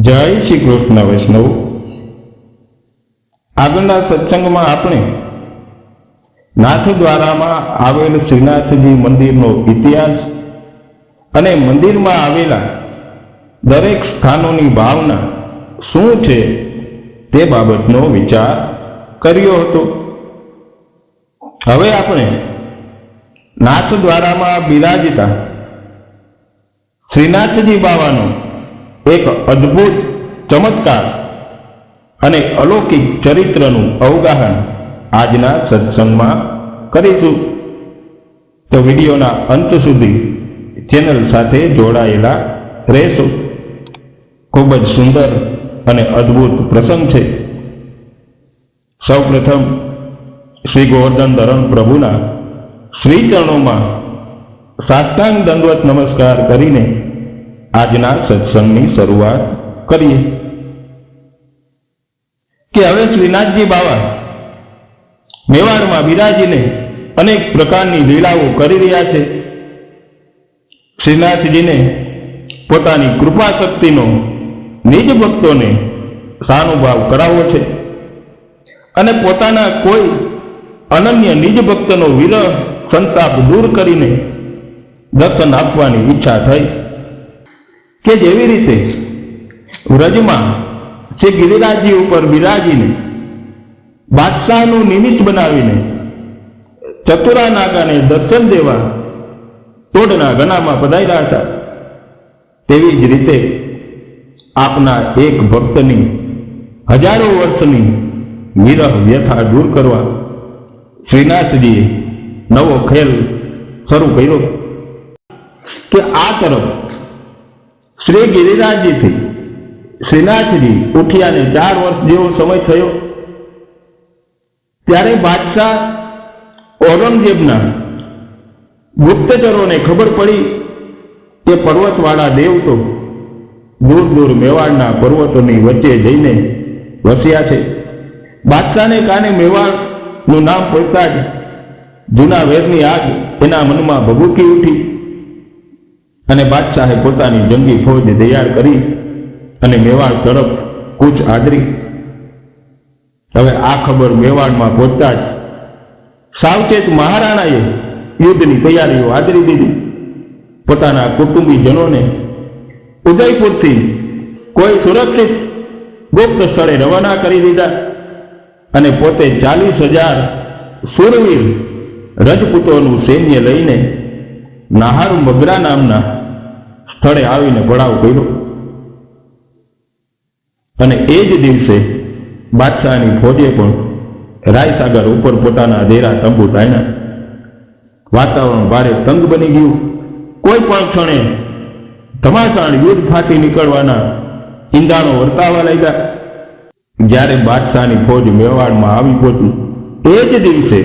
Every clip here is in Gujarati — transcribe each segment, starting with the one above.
જય શ્રી કૃષ્ણ વૈષ્ણવ. આગળના સત્સંગમાં આપણે નાથદ્વારામાં આવેલ શ્રીનાથજી મંદિરનો ઇતિહાસ અને મંદિરમાં આવેલા દરેક સ્થાનોની ભાવના શું છે તે બાબતનો વિચાર કર્યો હતો. હવે આપણે નાથ દ્વારામાં બિરાજતા શ્રીનાથજી બાવાનો એક અદ્ભુત, ચમત્કાર અને અલૌકિક ચરિત્રનું અવગાહન આજના સત્સંગમાં કરીશું. તો વિડીયોના અંત સુધી ચેનલ સાથે જોડાયેલા રહેશો. ખૂબ જ સુંદર અને અદ્ભુત પ્રસંગ છે. સૌપ્રથમ શ્રી ગોવર્ધન ધરણ પ્રભુના શ્રી ચરણોમાં સાષ્ટાંગ દંડવત નમસ્કાર કરીને આજના સત્સંગની શરૂઆત કરીએ. કે હવે શ્રીનાથજી બાવા મેવાડમાં બિરાજીને અનેક પ્રકારની લીલાઓ કરી રહ્યા છે. શ્રીનાથજીને પોતાની કૃપા શક્તિનો નિજ ભક્તોને સાનુભાવ કરાવવો છે. અને પોતાના કોઈ અનન્ય નિજ ભક્તનો વિરહ સંતાપ દૂર કરીને દર્શન આપવાની ઈચ્છા થઈ. કે જેવી રીતે વ્રજમાં શ્રી ગિરિરાજજી ઉપર બિરાજીને બાદશાહનું નિમિત્ત બનાવીને ચતુરા નાગાને દર્શન દેવા તોડના ગનામાં પધાર્યા હતા. તેવી જ રીતે આપના એક ભક્તની હજારો વર્ષની વિરહ વ્યથા દૂર કરવા શ્રીનાથજીએ નવો ખેલ શરૂ કર્યો કે આ તરફ શ્રી ગિરિરાજજીથી શ્રીનાથજી ઉઠ્યાને ચાર વર્ષ જેવો સમય થયો. ત્યારે બાદશાહ ઔરંગઝેબના ગુપ્તચરોને ખબર પડી કે પર્વતવાળા દેવ તો દૂર દૂર મેવાડના પર્વતોની વચ્ચે જઈને વસ્યા છે. બાદશાહને કાને મેવાડનું નામ પડતા જ જૂના વેરની આગ એના મનમાં ભભૂકી ઉઠી. અને બાદશાહે પોતાની જંગી ફોજ તૈયાર કરી અને મેવાડ તરફ કૂચ આદરી. હવે આ ખબર મેવાડમાં પહોંચતા જ સાવચેત મહારાણાએ યુદ્ધની તૈયારીઓ આદરી દીધી. પોતાના કુટુંબીજનોને ઉદયપુરથી કોઈ સુરક્ષિત ગુપ્ત સ્થળે રવાના કરી દીધા અને પોતે ચાલીસ હજાર સુરવીર રજપૂતોનું સૈન્ય લઈને નાહાર મગરા નામના સ્થળે આવીને ભળાવ કર્યો. અને એ જ દિવસે બાદશાહની ફોજે પણ રાયસાગર ઉપર પોતાના દેરા તંબુ તાણ્યા. વાતાવરણ ભારે તંગ બની ગયું. કોઈ પણ ક્ષણે ધમાસાણ યુદ્ધ ફાંથી નીકળવાના ઈંધાણો વર્તાવા લાગ્યા. જ્યારે બાદશાહની ફોજ મેવાડમાં આવી પહોંચી, એ જ દિવસે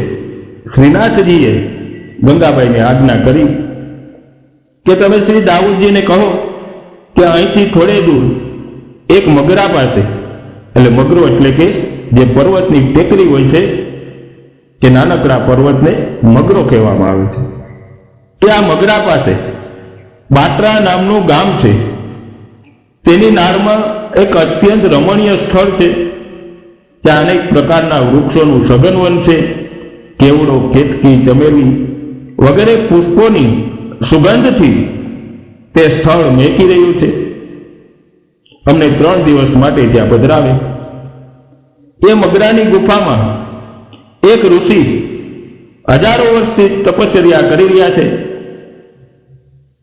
શ્રીનાથજીએ ગંગાબાઈને આજ્ઞા કરી કે તમે શ્રી દાઉદજીને કહો કે અહીંથી થોડે દૂર એક મગરા પાસે, એટલે મગરો એટલે કે જે પર્વતની ટેકરી હોય છે કે નાનકડા પર્વતને મગરો કહેવામાં આવે છે. કે આ મગરા પાસે બાત્રા નામનું ગામ છે. તેની નારમાં એક અત્યંત રમણીય સ્થળ છે. ત્યાં અનેક પ્રકારના વૃક્ષોનું સઘનવન છે. કેવડો કેતકી ચમેલી વગેરે પુષ્પોની સુગંધથી તે સ્થળ મેકી રહ્યું છે. અમને ત્રણ દિવસ માટે ત્યાં પધરાવે. એ મગરાની ગુફામાં એક ઋષિ હજારો વર્ષથી તપશ્ચર્યા કરી રહ્યા છે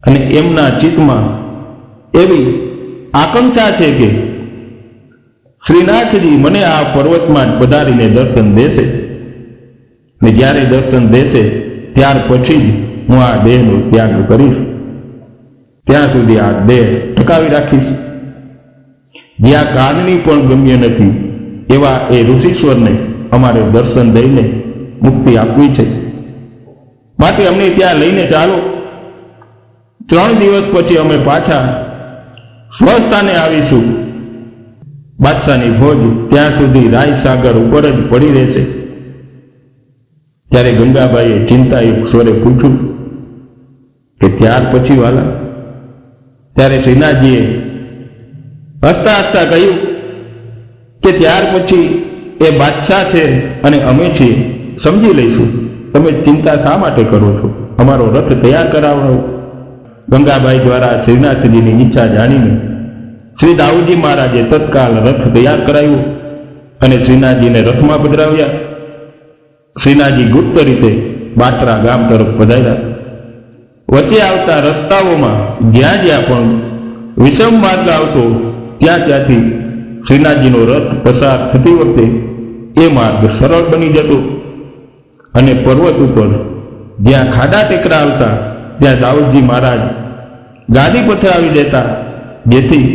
અને એમના ચિત્તમાં એવી આકાંક્ષા છે કે શ્રીનાથજી મને આ પર્વતમાં પધારીને દર્શન દેશે. ને જ્યારે દર્શન દેશે, ત્યાર પછી જ હું આ દેહનું ત્યાગ કરીશ. ત્યાં સુધી આ દેહ ટકાવી રાખીશ. જ્યાં કાનની પણ ગમ્ય નથી, એવા એ ઋષિશ્વરને અમારે દર્શન દઈને મુક્તિ આપવી છે. માટે અમને ત્યાં લઈને ચાલો. ત્રણ દિવસ પછી અમે પાછા સ્વસ્થાને આવીશું. બાદશાહની ભોજ ત્યાં સુધી રાયસાગર ઉપર જ પડી રહેશે. ત્યારે ગંગાબાઈએ ચિંતાયુક્ત સ્વરે પૂછ્યું કે ત્યાર પછી વાલા. ત્યારે શ્રીનાથજીએ હસતા હસતા કહ્યું કે ત્યાર પછી એ બાદશાહ છે અને અમે છીએ. સમજી લઈશું. તમે ચિંતા શા માટે કરો છો? અમારો રથ તૈયાર કરાવો. ગંગાબાઈ દ્વારા શ્રીનાથજીની ઈચ્છા જાણીને શ્રી દાઉજી મહારાજે તત્કાલ રથ તૈયાર કરાવ્યો અને શ્રીનાથજીને રથમાં પધરાવ્યા. શ્રીનાથજી ગુપ્ત રીતે બાટરા ગામ તરફ પધાર્યા. વચ્ચે આવતા રસ્તાઓમાં જ્યાં જ્યાં પણ વિષમ માર્ગ આવતો, ત્યાં ત્યાંથી શ્રીનાથજીનો રથ પસાર થતી વખતે એ માર્ગ સરળ બની જતો. અને પર્વત ઉપર જ્યાં ખાડા ટેકરા આવતા, ત્યાં દાઉદજી મહારાજ ગાદી આવી દેતા જેથી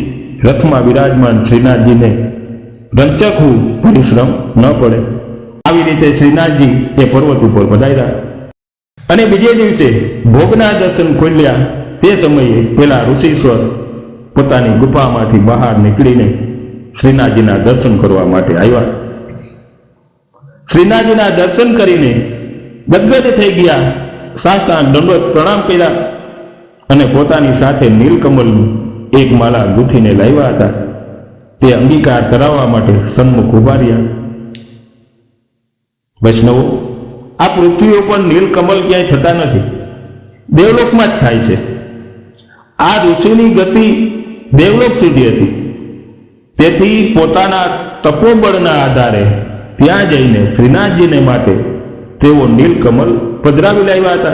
રથમાં બિરાજમાન શ્રીનાથજીને રંચકવું પરિશ્રમ ન પડે. આવી રીતે શ્રીનાથજી એ પર્વત ઉપર પધાર્યા. અને બીજે દિવસે ભોગના દર્શન ખોલ્યા. તે સમયે પેલા ઋષિશ્વર પોતાની ગુફામાંથી બહાર નીકળીને શ્રીનાથજીના દર્શન કરવા માટે આવ્યા. શ્રીનાથજીના દર્શન કરીને ગદગદ થઈ ગયા. સાષ્ટાંગ દંડોત પ્રણામ કર્યા અને પોતાની સાથે નીલકમલનું એક માલા ગૂંથીને લાવ્યા હતા. તે અંગીકાર કરાવવા માટે સન્મુખ ઊભા રહ્યા વૈષ્ણવો આ પૃથ્વી ઉપર નીલકમલ ક્યાંય થતા નથી. દેવલોકમાં જ થાય છે. આ ઋષિની ગતિ દેવલોક સુધી હતી. તેથી પોતાના તપોબળના આધારે ત્યાં જઈને શ્રીનાથજીને માટે તેઓ નીલકમલ પધરાવી લાવ્યા હતા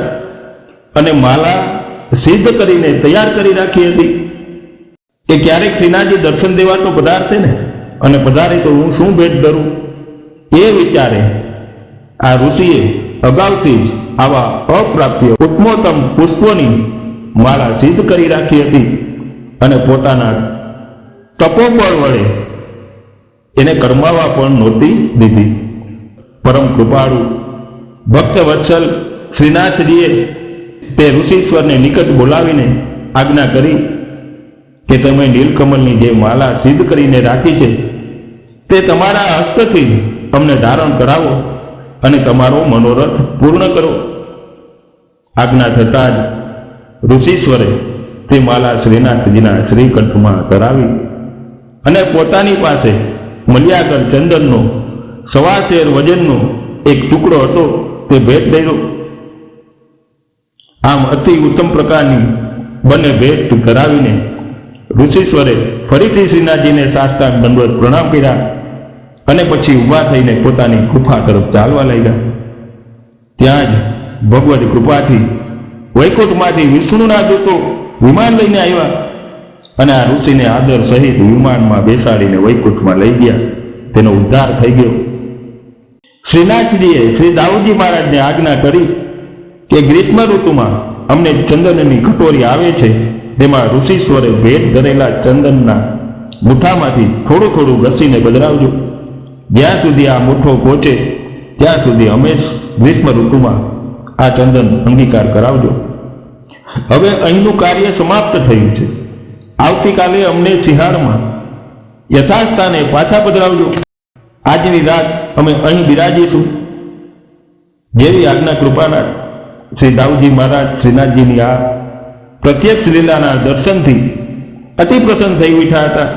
અને માલા સિદ્ધ કરીને તૈયાર કરી રાખી હતી. કે ક્યારેક શ્રીનાથજી દર્શન દેવા તો પધારશે ને? અને પધારે તો હું શું ભેટ ધરું? એ વિચારે આ ઋષિએ અગાઉથી જ આવા અપ્રાપ્ય ઉત્તમોત્તમ પુષ્પોની માળા સિદ્ધ કરી રાખી હતી અને પોતાના તપોબળ વડે એને કરમાવા પણ નહોતી દીધી. પરમ કૃપાળુ ભક્ત વત્સલ શ્રીનાથજીએ તે ઋષિશ્વરને નિકટ બોલાવીને આજ્ઞા કરી કે તમે નીલકમલની જે માલા સિદ્ધ કરીને રાખી છે તે તમારા હસ્તથી જ અમને ધારણ કરાવો. અને તમારો મનોરથ પૂર્ણ કરો. આજ્ઞા થતાં જ ઋષિશ્વરે તે માલા શ્રીનાથજીના શ્રીકંઠમાં ધરાવી અને પોતાની પાસે મલ્યાગર ચંદનનો સવા શેર વજનનો એક ટુકડો હતો તે ભેટ દઈરો. આમ અતિ ઉત્તમ પ્રકારની બંને ભેટ ધરાવીને ઋષિશ્વરે ફરીથી શ્રીનાથજીને સાષ્ટાંગ દંડવત પ્રણામ કર્યા. અને પછી ઊભા થઈને પોતાની ગુફા તરફ ચાલવા લાગ્યા. ત્યાં જ ભગવદ કૃપાથી વૈકુંઠમાંથી વિષ્ણુના દૂતો વિમાન લઈને આવ્યા અને આ ઋષિને આદર સહિત વિમાનમાં બેસાડીને વૈકુંઠમાં લઈ ગયા. તેનો ઉદ્ધાર થઈ ગયો. શ્રીનાથજીએ શ્રી દાઉદજી મહારાજને આજ્ઞા કરી કે ગ્રીષ્મ ઋતુમાં અમને ચંદનની કટોરી આવે છે. તેમાં ઋષિશ્વરે ભેટ ધરેલા ચંદનના મુઠામાંથી થોડું થોડું ઘસીને બદલાવજો. જ્યાં સુધી આ મુઠ્ઠો પહોંચે ત્યાં સુધી હંમેશ ગ્રીષ્મ ઋતુમાં આ ચંદન અંગીકાર કરાવજો. હવે અહીંનું કાર્ય સમાપ્ત થયું છે. આવતીકાલે અમને સિહારમાં યથાસ્થાને પાછા પધરાવજો. આજની રાત અમે અહીં બિરાજીશું. જેવી આજ્ઞા કૃપાના શ્રી દાઉજી મહારાજ, શ્રીનાથજીની આ પ્રત્યક્ષ લીલાના દર્શનથી અતિ પ્રસન્ન થઈ ઉઠ્યા હતા.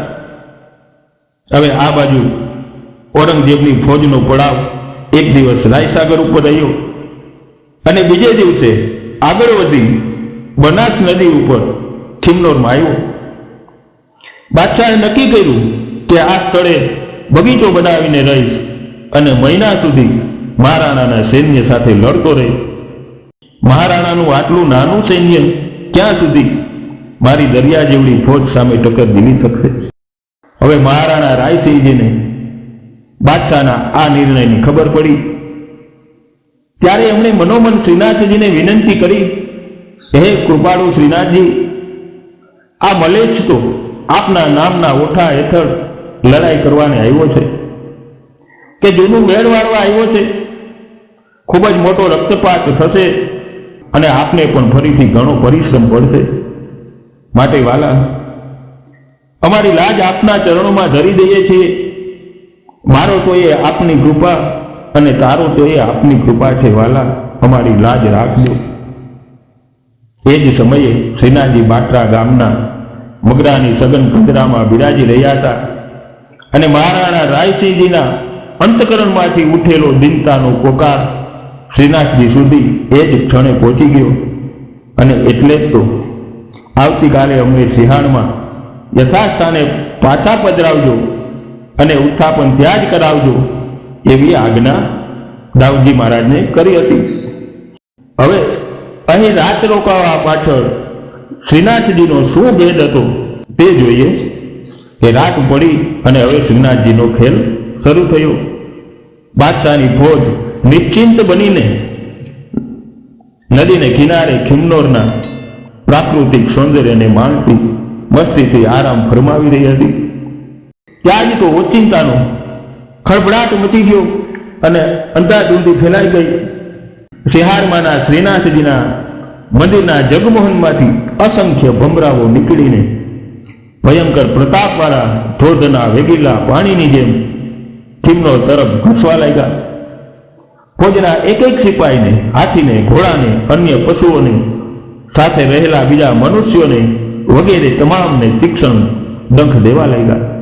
હવે આ બાજુ ઔરંગઝેબની ફોજનો પડાવ એક દિવસ રાયસાગર ઉપર રહ્યો. અને બીજે દિવસે આગળ વધી બનાસ નદી ઉપર ખિમનોરમાં આવ્યો. બાદશાહે નક્કી કર્યું કે આ સ્થળે બગીચો બનાવીને રહીશ અને મહિના સુધી મહારાણાના સૈન્ય સાથે લડતો રહીશ. મહારાણાનું આટલું નાનું સૈન્ય ક્યાં સુધી મારી દરિયા જેવડી ફોજ સામે ટક્કર દીલી શકશે? હવે મહારાણા રાયસિંહજીને બાદશાહના આ નિર્ણયની ખબર પડી. ત્યારે એમણે મનોમન શ્રીનાથજીને વિનંતી કરી, હે કૃપાળુ શ્રીનાથજી, આ મલેચ્છ તો આપના નામના ઓઠા હેઠળ લડાઈ કરવાને આવ્યો છે. કે જૂનું મેળ વાળવા આવ્યો છે, ખૂબ જ મોટો રક્તપાત થશે અને આપને પણ ફરીથી ઘણો પરિશ્રમ પડશે. માટે વાલા, અમારી લાજ આપના ચરણોમાં ધરી દઈએ છીએ. મારો તો એ આપની કૃપા અને તારો તો એ આપની કૃપા છે, વાલા, અમારી લાજ રાખજો. એ જ સમયે શ્રીનાથજી બાટરા ગામના મગરાની સઘન કંદરામાં બિરાજી રહ્યા હતા અને મહારાણા રાયસિંહજીના અંતકરણમાંથી ઉઠેલો દિનતાનો પોકાર શ્રીનાથજી સુધી એ જ ક્ષણે પહોંચી ગયો. અને એટલે જ તો આવતીકાલે અમને સિંહાણમાં યથાસ્થાને પાછા પધરાવજો. અને ઉત્થાપન ત્યાં જ કરાવજો એવી આજ્ઞા દાઉદજી મહારાજને કરી હતી. હવે અહીં રાત રોકાવા પાછળ શ્રીનાથજીનો શું ભેદ હતો તે જોઈએ. કે રાત પડી અને હવે શ્રીનાથજીનો ખેલ શરૂ થયો. બાદશાહની ફોજ નિશ્ચિંત બનીને નદીને કિનારે ખિમનોરના પ્રાકૃતિક સૌંદર્યને માણતી મસ્તીથી આરામ ફરમાવી રહી હતી. ત્યાં તો ઓચિંતાનો ખળભળાટ મચી ગયો અને અંધાધૂંધી ફેલાઈ ગઈ. સિહારમાંના શ્રીનાથજીના મંદિરના જગમોહનમાંથી અસંખ્ય ભમરાઓ નીકળીને ભયંકર પ્રતાપવાળા ધોધના વેગીલા પાણીની જેમ ખીમનો તરફ ઘસવા લાગ્યા. ફોજના એક એક સિપાહીને હાથીને, ઘોડાને, અન્ય પશુઓને સાથે રહેલા બીજા મનુષ્યોને વગેરે તમામને તીક્ષ્ણ ડંખ દેવા લાગ્યા.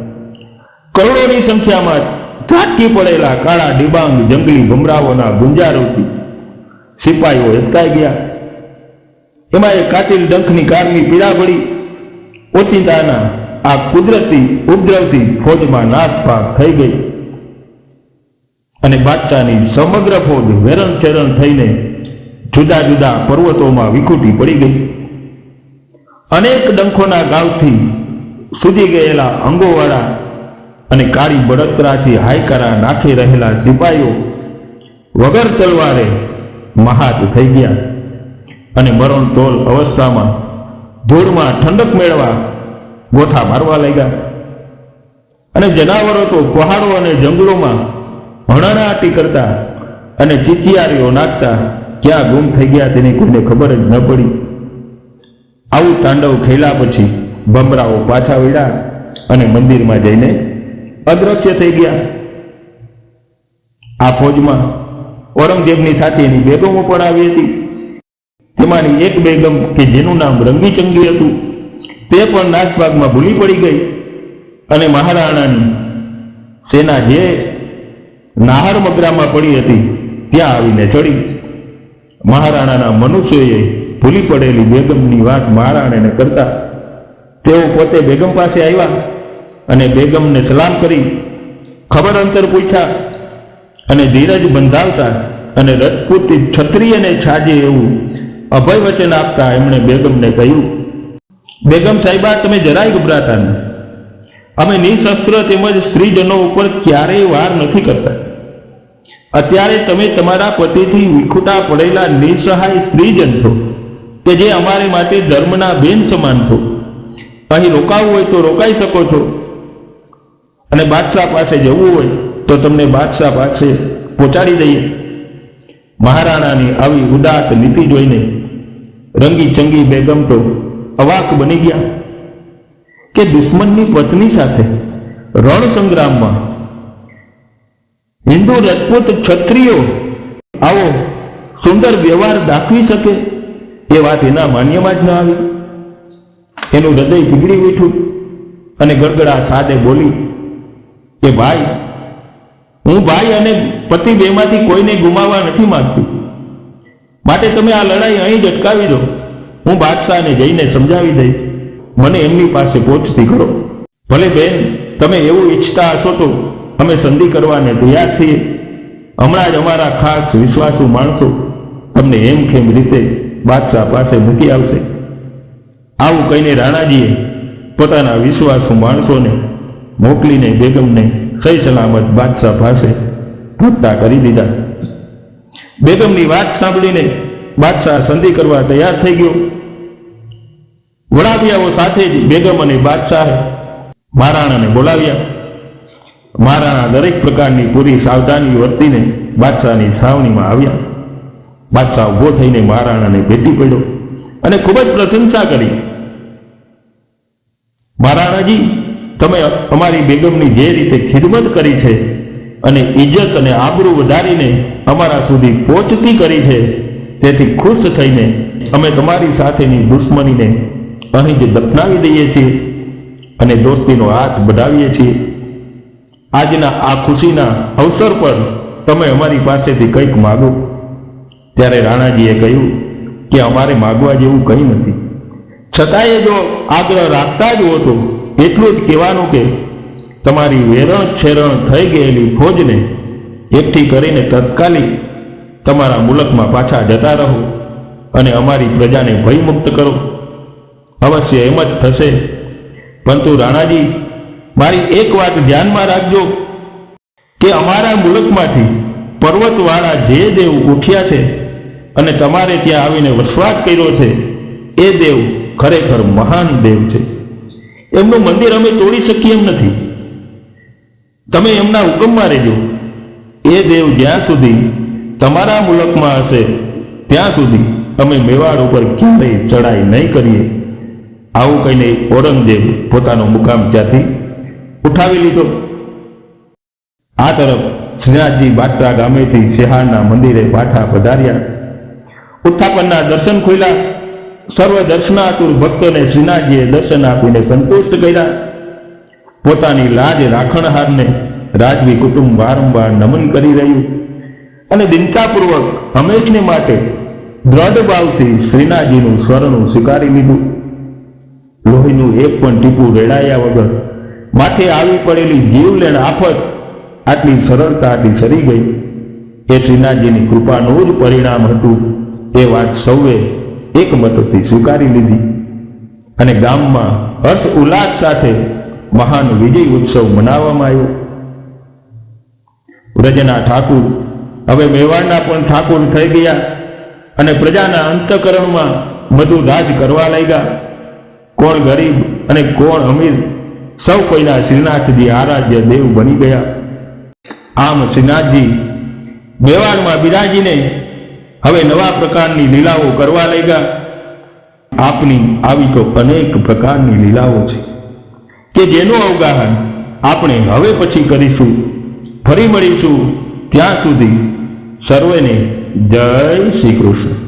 કરોડોની સંખ્યામાં ઝાટકી પડેલા કાળા ડિબાંગ જંગલી ભમરાઓના ગુંજારોથી સિપાહીઓ એકતાઈ ગયા. એમાં એ કાતિલ ડંખની કારની પીડા પડી ઓચિંતાના આ કુદરતી ઉપદ્રવથી ફોજમાં નાસપાક થઈ ગઈ. અને બાદશાહની સમગ્ર ફોજ વેરણ ચેરણ થઈને જુદા જુદા પર્વતોમાં વિખૂટી પડી ગઈ. અનેક ડંખોના ગાવથી સુધી ગયેલા અંગોવાળા અને કાળી બળતરાથી હાયકારા નાખી રહેલા સિપાહીઓ વગર તલવારે મહાત થઈ ગયા. અને મરણ તોલ અવસ્થામાં ધૂળમાં ઠંડક મેળવા ગોથા મારવા લાગ્યા. અને જનાવરો તો પહાડો અને જંગલોમાં હણાણાટી કરતા અને ચીચિયારીઓ નાખતા ક્યાં ગુમ થઈ ગયા તેની કોઈને ખબર જ ન પડી. આવું તાંડવ ખેલા પછી ભમરાઓ પાછા વળ્યા અને મંદિરમાં જઈને અદ્રશ્ય થઈ ગયા. આ ફોજમાં ઔરંગઝેબની સાથે એની બેગમો પણ આવી હતી. તેમાંની એક બેગમ કે જેનું નામ રંગી ચંગી હતું, તે પણ નાસભાગમાં ભૂલી પડી ગઈ અને મહારાણાની સેના જે નાહર મગરામાં પડી હતી, ત્યાં આવીને ચડી. મહારાણાના મનુષ્યોએ ભૂલી પડેલી બેગમની વાત મહારાણાને કરતા. તેઓ પોતે બેગમ પાસે આવ્યા. અને બેગમને સલામ કરી ખબર અંતર પૂછ્યા અને ધીરજ બંધાવતા અને રજપૂત અને છાજે એવું અભય વચન આપતા એમણે બેગમને કહ્યું, બેગમ સાહેબા, તમે જરાય ગભરાતા નહીં. અમે નિશસ્ત્ર તેમજ સ્ત્રીજનો ઉપર ક્યારેય વાર નથી કરતા. અત્યારે તમે તમારા પતિથી વિખૂટા પડેલા નિસહાય સ્ત્રીજન છો કે જે અમારે માટે ધર્મના બેન સમાન છો. અહીં રોકાવું હોય તો રોકાઈ શકો છો. અને બાદશાહ પાસે જવું હોય તો તમને બાદશાહ પાસે પહોંચાડી દઈએ. મહારાણાની આવી ઉદાત નીતિ જોઈને રંગી ચંગી બેગમ તો અવાક બની ગયા કે દુશ્મનની પત્ની સાથે રણ સંગ્રામમાં હિન્દુ રજપૂત ક્ષત્રિયો આવો સુંદર વ્યવહાર દાખવી શકે એ વાત એના માન્યમાં જ ન આવી. એનું હૃદય પીગળી ઉઠ્યું અને ગડગડા સાદે બોલી કે ભાઈ, હું ભાઈ અને પતિ બેમાંથી કોઈને ગુમાવવા નથી માંગતું. માટે તમે આ લડાઈ અહીં જ અટકાવી દો. હું બાદશાહને જઈને સમજાવી દઈશ. મને એમની પાસે પહોંચતી કરો. ભલે બેન, તમે એવું ઈચ્છતા હશો તો અમે સંધિ કરવાને તૈયાર છીએ. હમણાં જ અમારા ખાસ વિશ્વાસુ માણસો તમને એમ કેમ રીતે બાદશાહ પાસે મૂકી આવશે. આવું કહીને રાણાજીએ પોતાના વિશ્વાસુ માણસોને મોકલીને બેગમને સહી સલામત બાદશાહ પાસે પૂછતા કરી દીધા. બેગમની વાત સાંભળીને બાદશાહ સંધિ કરવા તૈયાર થઈ ગયો. વડાપિયાઓ સાથે જ બેગમ અને બાદશાહે મહારાણાને બોલાવ્યા. મહારાણા દરેક પ્રકારની પૂરી સાવધાની વર્તીને બાદશાહની છાવણીમાં આવ્યા. બાદશાહ ઊભો થઈને મહારાણાને ભેટી પડ્યો અને ખૂબ જ પ્રશંસા કરી. મહારાણાજી તમે અમારી બેગમની જે રીતે ખિદમત કરી છે અને ઇજ્જત અને આબરૂ વધારીને અમારા સુધી પહોંચતી કરી છે, તેથી ખુશ થઈને અમે તમારી સાથેની દુશ્મનીને અહીં જ દફનાવી દઈએ છીએ અને દોસ્તીનો હાથ બઢાવીએ છીએ. આજના આ ખુશીના અવસર પર તમે અમારી પાસેથી કંઈક માગો. ત્યારે રાણાજીએ કહ્યું કે અમારે માગવા જેવું કંઈ નથી. છતાંય જો આગ્રહ રાખતા જ હો તો એટલું જ કહેવાનું કે તમારી વેરણ છેરણ થઈ ગયેલી ફોજને એકઠી કરીને તત્કાલિક તમારા મુલકમાં પાછા જતા રહો અને અમારી પ્રજાને ભયમુક્ત કરો. અવશ્ય એમ જ થશે. પરંતુ રાણાજી, મારી એક વાત ધ્યાનમાં રાખજો કે અમારા મુલકમાંથી પર્વતવાળા જે દેવ ઉઠ્યા છે અને તમારે ત્યાં આવીને વસવાટ કર્યો છે, એ દેવ ખરેખર મહાન દેવ છે. એમનું મંદિર અમે તોડી શકીએ એમ નથી. તમે એમના હુકમમાં રહેજો. એ દેવ જ્યાં સુધી તમારા મુલકમાં હશે, ત્યાં સુધી અમે મેવાડ ઉપર ક્યારેય ચડાઈ નહીં કરીએ. આવું કહીને ઔરંગઝેબ પોતાનો મુકામ ત્યાંથી ઉઠાવી લીધો. આ તરફ શ્રીનાથજી બાટરા ગામેથી શિહાળના મંદિરે પાછા પધાર્યા. ઉત્થાપનના દર્શન ખોલ્યા સર્વ દર્શનાતુર ભક્તોને શ્રીનાથજીએ દર્શન આપીને સંતુષ્ટ કર્યા. પોતાની લાજ રાખણહારને રાજવી કુટુંબ વારંવાર નમન કરી રહ્યું. અને દિનતાપૂર્વક હંમેશને માટે દ્રઢ ભાવથી શ્રીનાથજીનું શરણું સ્વીકારી લીધું. લોહીનું એક પણ ટીપું રેડાયા વગર માથે આવી પડેલી જીવલેણ આફત આટલી સરળતાથી સરી ગઈ. એ શ્રીનાથજીની કૃપાનું જ પરિણામ હતું. એ વાત સૌએ એકમતથી સ્વીકારી લીધી. અને ગામમાં હર્ષ ઉલ્લાસ સાથે મહાન વિજય ઉત્સવ મનાવવામાં આવ્યો. વ્રજના ઠાકુર, હવે મેવાડના પણ ઠાકુર થઈ ગયા અને પ્રજાના અંતકરણમાં બધું રાજ કરવા લાગ્યા. કોણ ગરીબ અને કોણ અમીર, સૌ કોઈના શ્રીનાથજી આરાધ્ય દેવ બની ગયા. આમ શ્રીનાથજી મેવાડમાં બિરાજીને હવે નવા પ્રકારની લીલાઓ કરવા લાગ્યા. આપની આવી તો અનેક પ્રકારની લીલાઓ છે કે જેનું અવગાહન આપણે હવે પછી કરીશું. ફરી મળીશું ત્યાં સુધી સર્વેને જય શ્રી કૃષ્ણ.